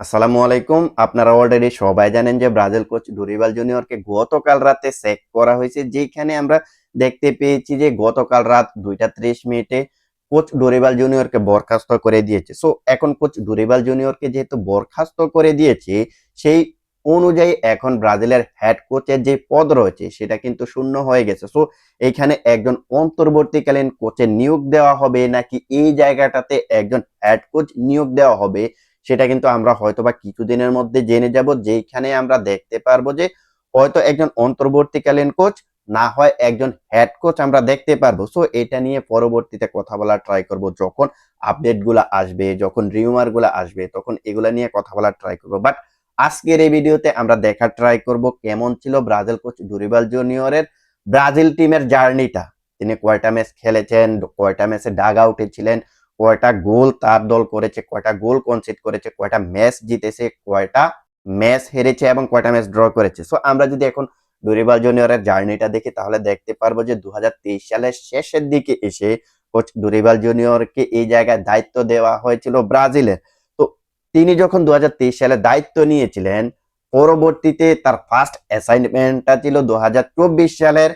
আসসালামু আলাইকুম। আপনারা অলরেডি সবাই জানেন যে ব্রাজিল কোচ ডুরিবাল জুনিয়রকে গতকাল রাতে চেক করা হয়েছে, যেখানে আমরা দেখতে পেয়েছি যে গতকাল রাত দুইটা ত্রিশ মিনিটে কোচ ডুরিবাল জুনিয়রকে বরখাস্ত করে দিয়েছে। সো এখন কোচ ডুরিবাল জুনিয়রকে যেহেতু বরখাস্ত করে দিয়েছে, সেই অনুযায়ী এখন ব্রাজিলের হেড কোচের যে পদ রয়েছে, সেটা কিন্তু শূন্য হয়ে গেছে। সো এখানে একজন অন্তর্বর্তীকালীন কোচের নিয়োগ দেওয়া হবে, নাকি এই জায়গাটাতে একজন হেড কোচ নিয়োগ দেওয়া হবে সেটা কিন্তু আমরা হয়তো বা কিছুদিনের মধ্যে জেনে যাব যেখানে আমরা দেখতে পারব যে হয়তো একজন অন্তর্বর্তীকালীন কোচ না হয় একজন হেড কোচ আমরা দেখতে পারব। সো এটা নিয়ে পরবর্তীতে কথা বলার ট্রাই করব যখন আপডেটগুলা আসবে, যখন রিউমারগুলা আসবে, তখন এগুলা নিয়ে কথা বলার ট্রাই করব। বাট আজকের এই ভিডিওতে আমরা দেখার ট্রাই করব কেমন ছিল ব্রাজিল কোচ ডুরিবাল জুনিয়রের ব্রাজিল টিমের জার্নিটা তিনি কয়টা ম্যাচ খেলেছেন, কয়টা ম্যাচে ডাগ আউটে ছিলেন কয়টা গোল তার দল করেছে, কয়টা গোল কনসিড করেছে, কয়টা ম্যাচ জিতেছে, কয়টা ম্যাচ হেরেছে এবং কয়টা ম্যাচ ড্র করেছে। সো আমরা যদি এখন ডুরিবাল জুনিয়রের জার্নিটা দেখি, তাহলে দেখতে পারব যে দু হাজার তেইশ সালের শেষের দিকে এসে কোচ ডুরিবাল জুনিয়রকে এই জায়গায় দায়িত্ব দেওয়া হয়েছিল ব্রাজিলের। তো, তিনি যখন দু হাজার তেইশ সালে দায়িত্ব নিয়েছিলেন, পরবর্তীতে তার ফার্স্ট অ্যাসাইনমেন্টটা ছিল দু হাজার চব্বিশ সালের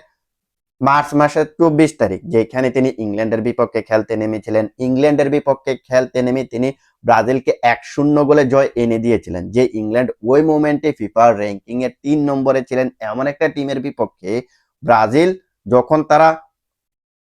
মার্চ মাসের চব্বিশ তারিখ, যেখানে তিনি ইংল্যান্ডের বিপক্ষে খেলতে নেমেছিলেন। ইংল্যান্ডের বিপক্ষে খেলতে নেমে তিনি ব্রাজিলকে এক শূন্য গোলে জয় এনে দিয়েছিলেন, যে ইংল্যান্ড ওই মোমেন্টে ফিফার র্যাঙ্কিং এর তিন নম্বরে ছিলেন। এমন একটা টিমের বিপক্ষে ব্রাজিল যখন তারা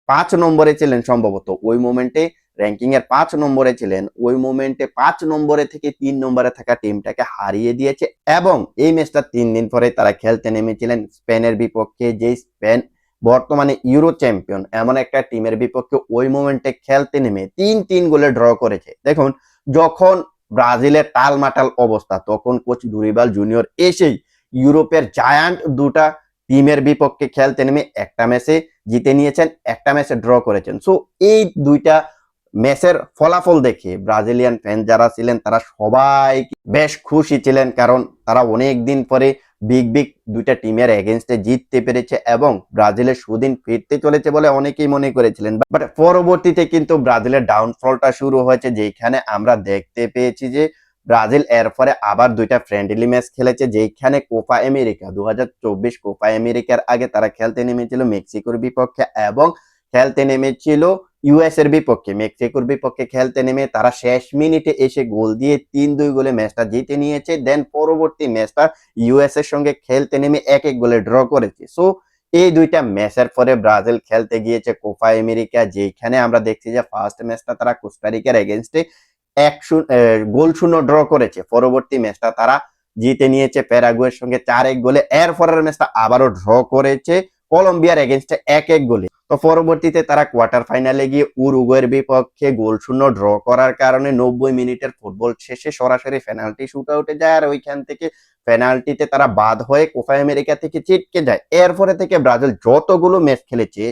পাঁচ নম্বরে ছিলেন সম্ভবত, ওই মোমেন্টে র্যাঙ্কিং এর পাঁচ নম্বরে ছিলেন, ওই মোমেন্টে পাঁচ নম্বরে থেকে তিন নম্বরে থাকা টিমটাকে হারিয়ে দিয়েছে। এবং এই ম্যাচটা তিন দিন পরে তারা খেলতে নেমেছিলেন স্পেনের বিপক্ষে যে স্পেন বর্তমানে ইউরো চ্যাম্পিয়ন এমন একটা টিমের বিপক্ষে ওই মোমেন্টে খেলতে নেমে তিন তিন গোলে ড্র করেছে। দেখুন, যখন ব্রাজিলের টালমাটাল অবস্থা, তখন কোচ ডুরিবাল জুনিয়র এসেই ইউরোপের জায়ান্ট দুটা টিমের বিপক্ষে খেলতে নেমে একটা ম্যাচে জিতে নিয়েছেন, একটা ম্যাচে ড্র করেছেন। সো এই দুইটা ম্যাচের ফলাফল দেখে ব্রাজিলিয়ান ফ্যান যারা ছিলেন, তারা সবাই বেশ খুশি ছিলেন, কারণ তারা অনেক দিন পরে বিগ বিগ দুইটা টিমের এগেনস্টে জিততে পেরেছে এবং ব্রাজিলের সুদিন ফিরতে চলেছে বলে অনেকেই মনে করেছিলেন। বাট পরবর্তীতে কিন্তু ব্রাজিলের ডাউনফলটা শুরু হয়েছে যেখানে আমরা দেখতে পেয়েছি যে ব্রাজিল এরপরে আবার দুইটা ফ্রেন্ডলি ম্যাচ খেলেছে যেখানে কোপা আমেরিকা দু কোপা আমেরিকার আগে তারা খেলতে নেমেছিল মেক্সিকোর বিপক্ষে এবং খেলতে নেমেছিল ইউএস এর বিপক্ষে, মেক্সিকোর বিপক্ষে খেলতে নেমে তারা শেষ মিনিটে এসে গোল দিয়ে তিন দুই গোলে ম্যাচটা জিতে নিয়েছে। দেন পরবর্তী ম্যাচটা ইউএস এর সঙ্গে খেলতে নেমে এক এক গোলে ড্র করেছে। সো এই দুইটা ম্যাচের পরে ব্রাজিল খেলতে গিয়েছে কোপা আমেরিকা যেখানে আমরা দেখছি যে ফার্স্ট ম্যাচটা তারা কোস্টারিকার এগেনস্টে এক গোল শূন্য ড্র করেছে। পরবর্তী ম্যাচটা তারা জিতে নিয়েছে প্যারাগুয়ের সঙ্গে চার এক গোলে। এর পরের ম্যাচটা আবারও ড্র করেছে। কলম্বিয়ার এগেনস্টে এক এক গোলে। তো পরবর্তীতে তারা কোয়ার্টার ফাইনালে গিয়ে উরুগুয়ের বিপক্ষে গোল শূন্য ড্র করার কারণে নব্বই মিনিটের ফুটবল শেষে সরাসরি পেনাল্টি শুট আউটে যায়। আর ওইখান থেকে পেনাল্টিতে তারা বাদ হয়ে কোপা আমেরিকা থেকে চিটকে যায়। এরপরে থেকে ব্রাজিল যতগুলো ম্যাচ খেলেছে,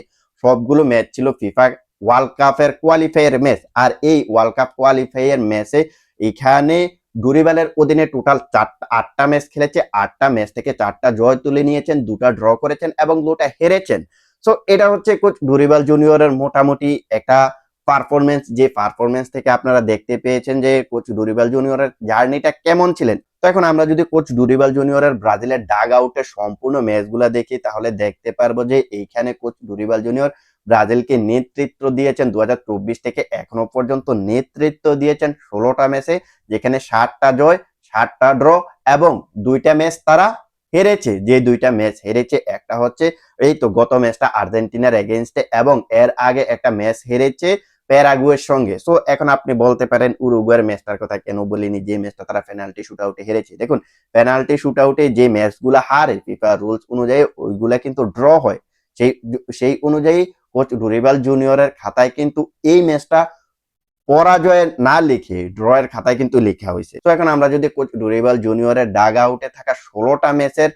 সবগুলো ম্যাচ ছিল ফিফা ওয়ার্ল্ড কাপের কোয়ালিফায়ার ম্যাচ আর এই ওয়ার্ল্ড কাপ কোয়ালিফায়ার ম্যাচে এখানে ডুরিবালের অধীনে টোটাল চারটা, আটটা ম্যাচ খেলেছে। আটটা ম্যাচ থেকে চারটা জয় তুলে নিয়েছেন, দুটা ড্র করেছেন এবং দুটা হেরেছেন। সো এটা হচ্ছে কোচ ডুরিবাল জুনিয়রের মোটামুটি একটা পারফরমেন্স যে পারফরমেন্স থেকে আপনারা দেখতে পেয়েছেন যে কোচ ডুরিবাল জুনিয়রের জার্নিটা কেমন ছিলেন। তো এখন আমরা যদি কোচ ডুরিবাল জুনিয়রের ব্রাজিলের ডাগ আউটের সম্পূর্ণ ম্যাচগুলো দেখি, তাহলে দেখতে পারব যে এইখানে কোচ ডুরিবাল জুনিয়র ব্রাজিলকে নেতৃত্ব দিয়েছেন দু হাজার চব্বিশ থেকে এখনও পর্যন্ত নেতৃত্ব দিয়েছেন ষোলোটা ম্যাচে যেখানে ষাটটা জয় ষাটটা ড্র এবং দুইটা ম্যাচ তারা হেরেছে, যে দুইটা ম্যাচ হেরেছে, একটা হচ্ছে এই তো গত ম্যাচটা আর্জেন্টিনার এগেনস্টে এবং এর আগে একটা ম্যাচ হেরেছে প্যারাগুয়ের সঙ্গে। সো এখন আপনি বলতে পারেন উরুগুয়ের ম্যাচটার কথা কেন বলিনি, যে ম্যাচটা তারা পেনাল্টি শুট আউটে হেরেছে। দেখুন পেনাল্টি শুট আউটে যে ম্যাচগুলো হারে ফিফা রুলস অনুযায়ী ওইগুলা কিন্তু ড্র হয়। সেই সেই অনুযায়ী কোচ ডুরিবাল জুনিয়রের খাতায় কিন্তু এই ম্যাচটা পরাজয় না লিখে ড্রয়ের খাতায় কিন্তু লেখা হয়েছে। তো এখন আমরা যদি কোচ ডুরিবাল জুনিয়রের ডাগ আউটে থাকা ষোলোটা ম্যাচের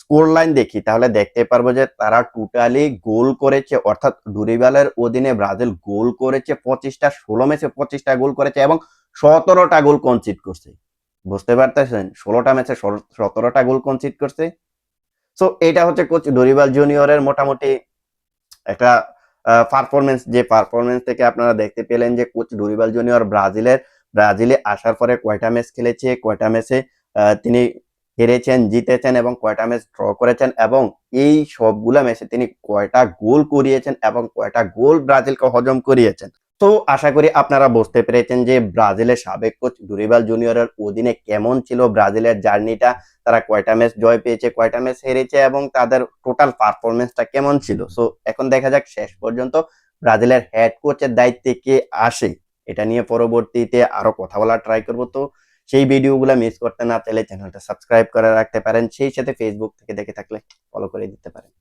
স্কোর লাইন দেখি, তাহলে দেখতে পারব যে তারা টোটালি গোল করেছে, অর্থাৎ ডুরিবালের অধীনে ব্রাজিল গোল করেছে পঁচিশটা, ষোলো ম্যাচে পঁচিশটা গোল করেছে এবং সতেরোটা গোল কনসিড করছে। বুঝতে পারতেছেন? ষোলোটা ম্যাচে সতেরোটা গোল কনসিড করছে। সো এটা হচ্ছে কোচ ডরিবাল জুনিয়রের মোটামুটি একটা পারফরমেন্স যে পারফরমেন্স থেকে আপনারা দেখতে পেলেন যে কোচ ডুরিবাল জুনিয়র ব্রাজিলের, ব্রাজিলে আসার পরে কয়টা ম্যাচ খেলেছে, কয়টা ম্যাচে তিনি হেরেছেন, জিতেছেন এবং কয়টা ম্যাচ ড্র করেছেন এবং এই সবগুলা ম্যাচে তিনি কয়টা গোল করিয়েছেন এবং কয়টা গোল ব্রাজিলকে হজম করিয়েছেন। তো আশা করি আপনারা বুঝতে পেরেছেন যে ব্রাজিলের সাবেক কোচ ডুরিবাল জুনিয়রের অধীনে কেমন ছিল ব্রাজিলের জার্নিটা। তারা কয়টা ম্যাচ জয় পেয়েছে, কয়টা ম্যাচ হেরেছে এবং তাদের টোটাল পারফরমেন্সটা কেমন ছিল। সো এখন দেখা যাক শেষ পর্যন্ত ব্রাজিলের হেড কোচের দায়িত্বে কে আসে, এটা নিয়ে পরবর্তীতে আরও কথা বলা ট্রাই করব। তো সেই ভিডিওগুলো মিস করতে না চাইলে চ্যানেলটা সাবস্ক্রাইব করে রাখতে পারেন, সেই সাথে ফেসবুক থেকে দেখে থাকলে ফলো করে দিতে পারেন।